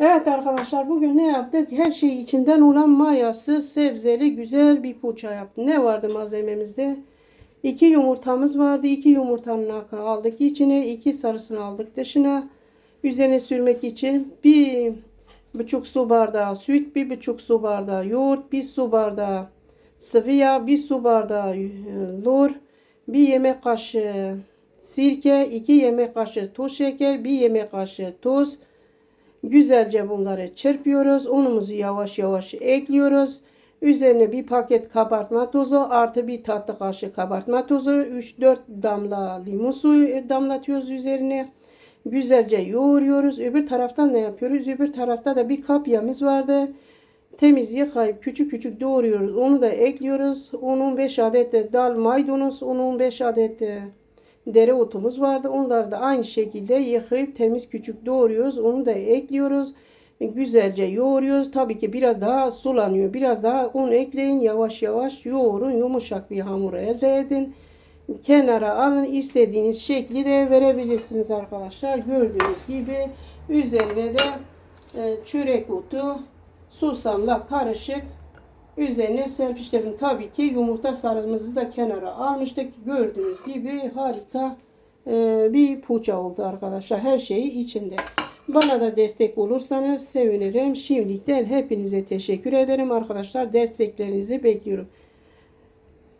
Evet arkadaşlar bugün ne yaptık? Her şey içinden olan mayası sebzeli güzel bir poğaça yaptım. Ne vardı malzememizde? İki yumurtamız vardı. İki yumurtanın hakkını aldık içine. iki sarısını aldık dışına. Üzerine sürmek için bir buçuk su bardağı süt, bir buçuk su bardağı yoğurt, bir su bardağı sıvı yağ, bir su bardağı e, lor, bir yemek kaşığı sirke, iki yemek kaşığı toz şeker, bir yemek kaşığı tuz, Güzelce bunları çırpıyoruz. Unumuzu yavaş yavaş ekliyoruz. Üzerine bir paket kabartma tozu artı bir tatlı kaşığı kabartma tozu. 3-4 damla limon suyu damlatıyoruz üzerine. Güzelce yoğuruyoruz. Öbür taraftan ne yapıyoruz? Öbür tarafta da bir kapyamız vardı. Temiz yıkayıp küçük küçük doğruyoruz. Onu da ekliyoruz. 10-15 adet de dal maydanoz, 10-15 adet de dereotumuz vardı. Onları da aynı şekilde yıkayıp temiz küçük doğruyoruz. Onu da ekliyoruz. Güzelce yoğuruyoruz. Tabii ki biraz daha sulanıyor. Biraz daha un ekleyin. Yavaş yavaş yoğurun. Yumuşak bir hamur elde edin. Kenara alın. istediğiniz şekli de verebilirsiniz arkadaşlar. Gördüğünüz gibi üzerine de e, çörek otu susamla karışık Üzerine serpiştirdim. Tabii ki yumurta sarımızı da kenara almıştık. Gördüğünüz gibi harika e, bir poğaça oldu arkadaşlar. Her şeyi içinde. Bana da destek olursanız sevinirim. Şimdiden hepinize teşekkür ederim arkadaşlar. Desteklerinizi bekliyorum.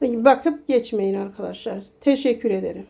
Bakıp geçmeyin arkadaşlar. Teşekkür ederim.